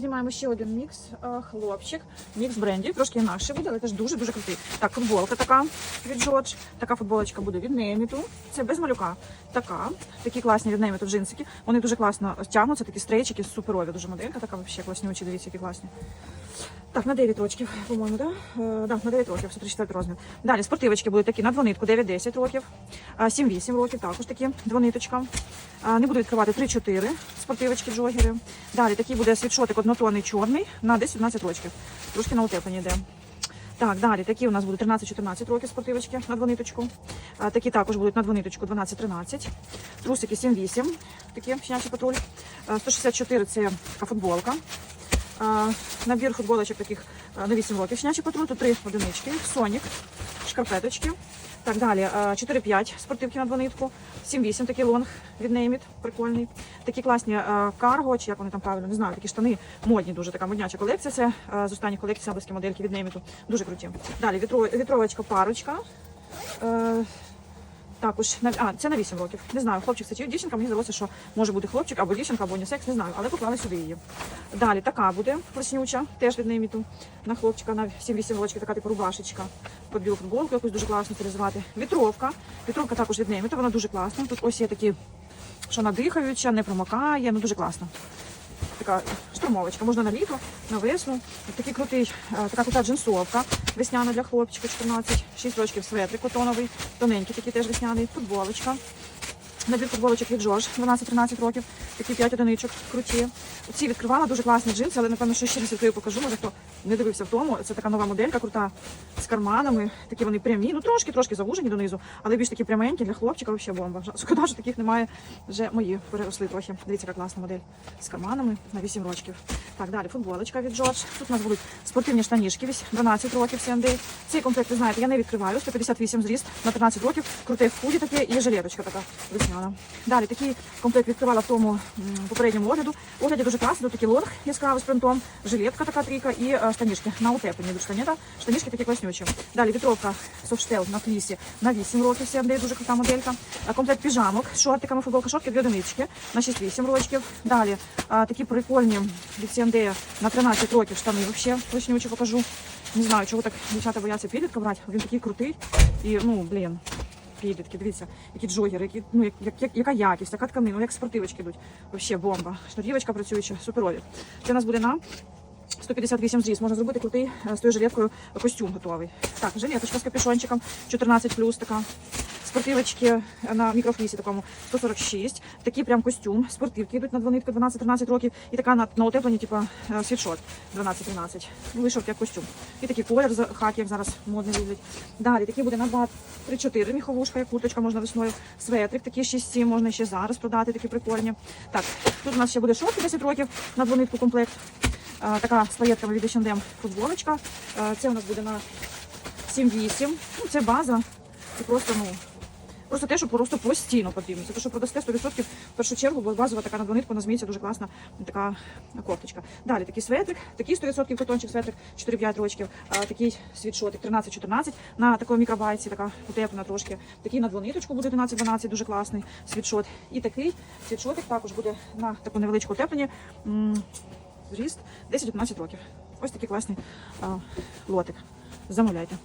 Знімаємо ще один мікс, е, хлопчик, мікс брендів, трошки інакше буде, але теж дуже-дуже крутий. Так, футболка така від Джордж, така футболочка буде від Неміту, це без малюка. Така, такі класні від Неміту джинсики, вони дуже класно тягнуться, такі стрейчики, суперові, дуже моделька, така взагалі класнючі, дивіться, які класні. Так, на 9 років, по-моєму, да? Е, да, на 9 років, 134 розмір. Далі спортивочки будуть такі на двонитку 9-10 років, 7-8 років, також такі двониточка. Не буду відкривати 3-4 спортивочки джогери. Далі такий буде світшотик однотонний чорний на 10-12 років. Трошки на утеплення йде. Так, далі такі у нас будуть 13-14 років спортивочки на двониточку. А, такі також будуть на двониточку 12-13. Трусики 7-8, такі щенячий патруль. А, 164 це футболка. Набір футболочок таких на 8 років. Щенячий патруль, тут три одинички. Сонік, шкарпеточки. Так, далі 4-5 спортивки на двонитку. 7-8 такий лонг від Name прикольний. Такі класні карго, чи як вони там правильно, не знаю, такі штани модні, дуже така модняча колекція. Це з останніх колекцій самбурські модельки від Name. Дуже круті. Далі вітровочка парочка. Також на а, це на 8 років. Не знаю, хлопчик це чи дівчинка. Мені здалося, що може бути хлопчик або дівчинка, або унісекс, не знаю, але поклали сюди її. Далі така буде плеснюча, теж від Неміту. На хлопчика на 7-8 років, така типу рубашечка. Під білу футболку якусь дуже класно стилізувати. Вітровка. Вітровка також від Неміту, вона дуже класна. Тут ось є такі, що надихаюча, не промокає, ну дуже класно. Така штурмовочка, можна на літо, на весну. Такий крутий, е, така крута джинсовка, весняна для хлопчика, 14, 6 років светрик котоновий, тоненький такий теж весняний, футболочка. Набір футболочок від Джош, 12-13 років, такі 5 одиничок, круті. Ці відкривала дуже класні джинси, але напевно, що ще раз відкрию покажу. Може, хто не дивився в тому. Це така нова моделька, крута з карманами. Такі вони прямі, ну трошки, трошки завужені донизу, але більш такі пряменькі для хлопчика, взагалі бомба. Шкода, що таких немає. Вже мої переросли трохи. Дивіться, яка класна модель з карманами на 8 років. Так, далі футболочка від Джордж. Тут у нас будуть спортивні штанішки, 12 років CND. Цей комплект, ви знаєте, я не відкриваю. 158 зріст на 13 років. Круте в худі таке і жилеточка така весняна. Далі такий комплект відкривала в тому попередньому огляду. Огляді дуже класно, тут такий лонг яскравий з принтом, жилетка така трійка і е, штанішки на утеплені до штанета. Штанішки такі класнючі. Далі вітровка софтштел на флісі на 8 років. CND, дуже крута моделька. Е, Комплект піжамок з шортиками, футболка, шортки, дві одинички на 6-8 років. Далі е, такі прикольні від CND на 13 років штани взагалі класнючі покажу. Не знаю, чого так дівчата бояться підлітка брати. Він такий крутий. І ну, блін, підлітки, дивіться, які джогери, які, ну, як, як, як- яка якість, яка тканина, ну, як спортивочки йдуть. Вообще бомба. Шнурівочка працююча, суперові. Це у нас буде на 158 зріз. Можна зробити крутий е, з тою жилеткою костюм готовий. Так, жилеточка з капюшончиком, 14 така. Спортивочки на мікрофлісі такому 146. Такий прям костюм. Спортивки йдуть на двонитку 12-13 років. І така на, на утепленні, типу е, світшот 12-13. Ну, Вийшов як костюм. І такий колір за- хакі, як зараз модно люблять. Далі такий буде на 2 3-4 міховушка, як курточка можна весною. Светрик такий 6-7, можна ще зараз продати, такі прикольні. Так, тут у нас ще буде шорти 10 років на двонитку комплект. Е, Така з паєтками від H&M футболочка. Е, Це у нас буде на 7-8. Ну, це база. Це просто, ну, просто те, що просто постійно потрібно. Це те, що продасте 100% в першу чергу, бо базова така на двонитку на змійця дуже класна така кофточка. Далі такий светрик, такий 100% котончик светрик, 4-5 рочків, а, такий світшотик 13-14 на такому мікробайці, така утеплена трошки. Такий на двониточку буде 11-12, дуже класний світшот. І такий світшотик також буде на таку невеличку утеплені. Зріст 10-15 років. Ось такий класний а, лотик. Замовляйте.